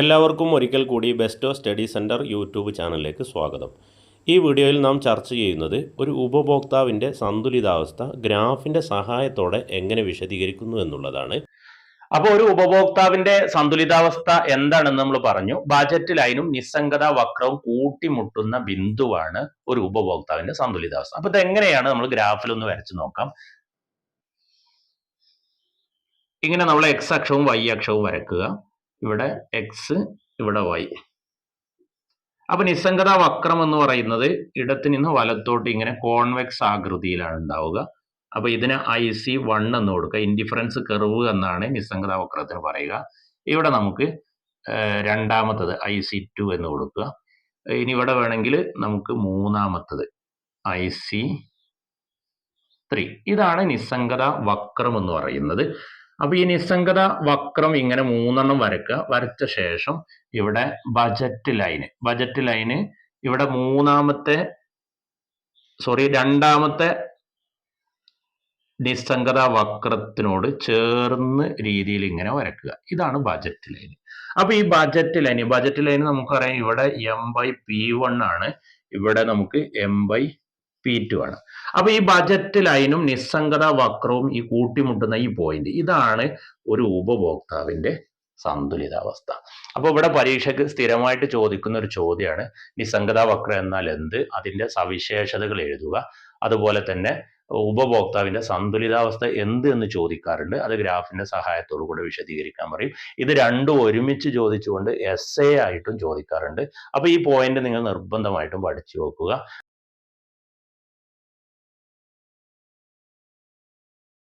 എല്ലാവർക്കും ഒരിക്കൽ കൂടി ബെസ്റ്റോ സ്റ്റഡി സെന്റർ യൂട്യൂബ് ചാനലിലേക്ക് സ്വാഗതം. ഈ വീഡിയോയിൽ നാം ചർച്ച ചെയ്യുന്നത് ഒരു ഉപഭോക്താവിന്റെ സന്തുലിതാവസ്ഥ ഗ്രാഫിന്റെ സഹായത്തോടെ എങ്ങനെ വിശദീകരിക്കുന്നു എന്നുള്ളതാണ്. അപ്പോൾ ഒരു ഉപഭോക്താവിന്റെ സന്തുലിതാവസ്ഥ എന്താണെന്ന് നമ്മൾ പറഞ്ഞു. ബജറ്റ് ലൈനും നിസ്സംഗത വക്രവും കൂട്ടിമുട്ടുന്ന ബിന്ദുവാണ് ഒരു ഉപഭോക്താവിന്റെ സന്തുലിതാവസ്ഥ. അപ്പോൾ ഇത് എങ്ങനെയാണ് നമ്മൾ ഗ്രാഫിൽ ഒന്ന് വരച്ചു നോക്കാം. ഇങ്ങനെ നമ്മൾ എക്സ് അക്ഷവും വൈ അക്ഷവും വരക്കുക ഇവിടെ എക്സ് ഇവിടെ വൈ അപ്പൊ നിസ്സംഗത വക്രം എന്ന് പറയുന്നത് ഇടത്തു നിന്ന് വലത്തോട്ട് ഇങ്ങനെ കോൺവെക്സ് ആകൃതിയിലാണ് ഉണ്ടാവുക. അപ്പൊ ഇതിന് ഐ സി വൺ എന്ന് കൊടുക്കുക. ഇൻഡിഫറൻസ് കെർവ് എന്നാണ് നിസ്സംഗത വക്രത്തിന് പറയുക. ഇവിടെ നമുക്ക് രണ്ടാമത്തത് ഐ സി ടു എന്ന് കൊടുക്കുക. ഇനി ഇവിടെ വേണമെങ്കിൽ നമുക്ക് മൂന്നാമത്തത് ഐ സി ത്രീ ഇതാണ് നിസ്സംഗത വക്രം എന്ന് പറയുന്നത്. അപ്പൊ ഈ നിസ്സംഗത വക്രം ഇങ്ങനെ മൂന്നെണ്ണം വരക്കുക വരച്ച ശേഷം ഇവിടെ ബജറ്റ് ലൈന് ബജറ്റ് ലൈന് ഇവിടെ മൂന്നാമത്തെ സോറി രണ്ടാമത്തെ നിസ്സംഗത വക്രത്തിനോട് ചേർന്ന് രീതിയിൽ ഇങ്ങനെ വരക്കുക ഇതാണ് ബജറ്റ് ലൈൻ അപ്പൊ ഈ ബജറ്റ് ലൈൻ ബജറ്റ് ലൈൻ നമുക്കറിയാം ഇവിടെ എം ബൈ പി വൺ ആണ്. ഇവിടെ നമുക്ക് എം ബൈ പി ടു ആണ്. അപ്പൊ ഈ ബജറ്റ് ലൈനും നിസ്സംഗത വക്രവും ഈ കൂട്ടിമുട്ടുന്ന ഈ പോയിന്റ് ഇതാണ് ഒരു ഉപഭോക്താവിന്റെ സന്തുലിതാവസ്ഥ. അപ്പൊ ഇവിടെ പരീക്ഷയ്ക്ക് സ്ഥിരമായിട്ട് ചോദിക്കുന്ന ഒരു ചോദ്യമാണ് നിസ്സംഗത വക്രം എന്നാൽ എന്ത്? അതിന്റെ സവിശേഷതകൾ എഴുതുക. അതുപോലെ തന്നെ ഉപഭോക്താവിന്റെ സന്തുലിതാവസ്ഥ എന്ത് എന്ന് ചോദിക്കാറുണ്ട്. അത് ഗ്രാഫിന്റെ സഹായത്തോടു കൂടെ വിശദീകരിക്കാൻ പറയും. ഇത് രണ്ടും ഒരുമിച്ച് ചോദിച്ചുകൊണ്ട് എസ് എ ആയിട്ടും ചോദിക്കാറുണ്ട്. അപ്പൊ ഈ പോയിന്റ് നിങ്ങൾ നിർബന്ധമായിട്ടും പഠിച്ചു വെക്കുക.